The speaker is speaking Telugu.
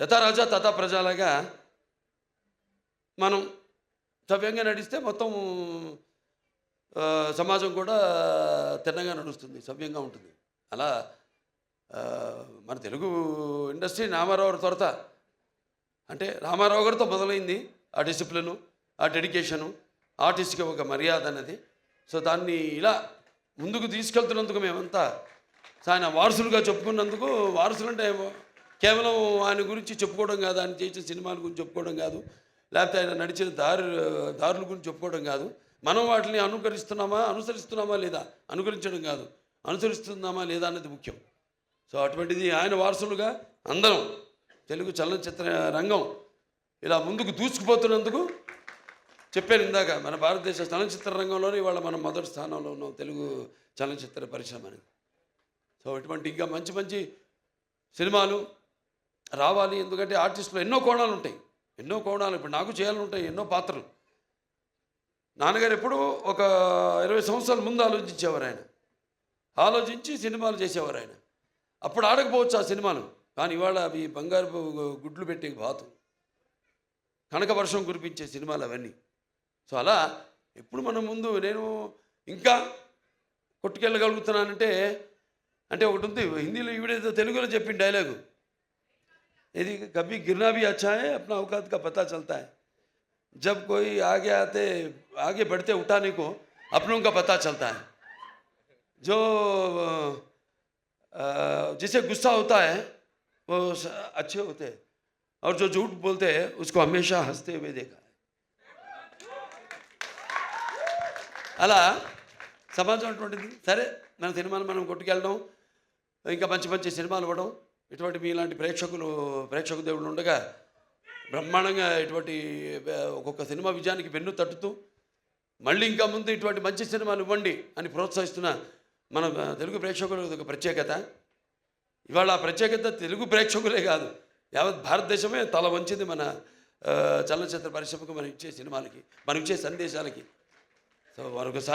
యథా రాజా తథా ప్రజలాగా మనం సవ్యంగా నడిస్తే మొత్తం సమాజం కూడా తిన్నగా నడుస్తుంది సవ్యంగా ఉంటుంది. అలా మన తెలుగు ఇండస్ట్రీ రామారావు గారి త్వరత అంటే రామారావు గారితో మొదలైంది ఆ డిసిప్లిను ఆ డెడికేషను ఆర్టిస్ట్కి ఒక మర్యాద అనేది. సో దాన్ని ఇలా ముందుకు తీసుకెళ్తున్నందుకు మేమంతా ఆయన వారసులుగా చెప్పుకున్నందుకు వారసులు అంటే కేవలం ఆయన గురించి చెప్పుకోవడం కాదు ఆయన చేసిన సినిమాల గురించి చెప్పుకోవడం కాదు లేకపోతే ఆయన నడిచిన దారి దారుల గురించి చెప్పుకోవడం కాదు. మనం వాటిని అనుకరిస్తున్నామా అనుసరిస్తున్నామా లేదా అనుకరించడం కాదు. అనుసరిస్తున్నామా లేదా అన్నది ముఖ్యం. సో అటువంటిది ఆయన వారసులుగా అందరం తెలుగు చలనచిత్ర రంగం ఇలా ముందుకు దూసుకుపోతున్నందుకు చెప్పాను ఇందాక మన భారతదేశ చలనచిత్ర రంగంలోనే ఇవాళ మనం మొదటి స్థానంలో ఉన్నాం తెలుగు చలనచిత్ర పరిశ్రమ అనేది. సో ఇటువంటి ఇంకా మంచి మంచి సినిమాలు రావాలి. ఎందుకంటే ఆర్టిస్టులు ఎన్నో కోణాలు ఉంటాయి. ఎన్నో కోణాలు ఇప్పుడు నాకు చేయాలని ఉంటాయి ఎన్నో పాత్రలు. నాన్నగారు ఎప్పుడూ ఒక ఇరవై సంవత్సరాల ముందు ఆలోచించేవారు ఆయన. ఆలోచించి సినిమాలు చేసేవారు ఆయన. అప్పుడు ఆడకపోవచ్చు ఆ సినిమాలు. కానీ ఇవాళ అవి బంగారు గుడ్లు పెట్టే బాతు. కనక వర్షం కురిపించే సినిమాలు అవన్నీ. సో అలా ఎప్పుడు మనం ముందు నేను ఇంకా కొట్టుకెళ్ళగలుగుతున్నానంటే అంటే ఒకటి ఉంది హిందీలో ఈవిడేదో తెలుగులో చెప్పిన డైలాగు. यदि कभी गिरना भी अच्छा है, अपना औकात का पता चलता है। जब कोई आगे आते, आगे बढ़ते उठाने को, अपनों का पता चलता है। जो जिसे गुस्सा होता है, वो अच्छे होते हैं। और जो झूठ बोलते हैं, उसको हमेशा हँसते हुए देखा है। अला, समाज सर, मैं सिनेमा मैं మనం इंका मं మంచి మంచి ఇటువంటి మీలాంటి ప్రేక్షకులు ప్రేక్షక దేవుడు ఉండగా బ్రహ్మాండంగా ఇటువంటి ఒక్కొక్క సినిమా విజయానికి వెన్ను తట్టుతూ మళ్ళీ ఇంకా ముందు ఇటువంటి మంచి సినిమాలు ఇవ్వండి అని ప్రోత్సహిస్తున్న మన తెలుగు ప్రేక్షకులు ఒక ప్రత్యేకత. ఇవాళ ఆ ప్రత్యేకత తెలుగు ప్రేక్షకులే కాదు యావత్ భారతదేశమే తల వంచింది మన చలనచిత్ర పరిశ్రమకు మనం ఇచ్చే సినిమాలకి మనం ఇచ్చే సందేశాలకి. సో మరొకసారి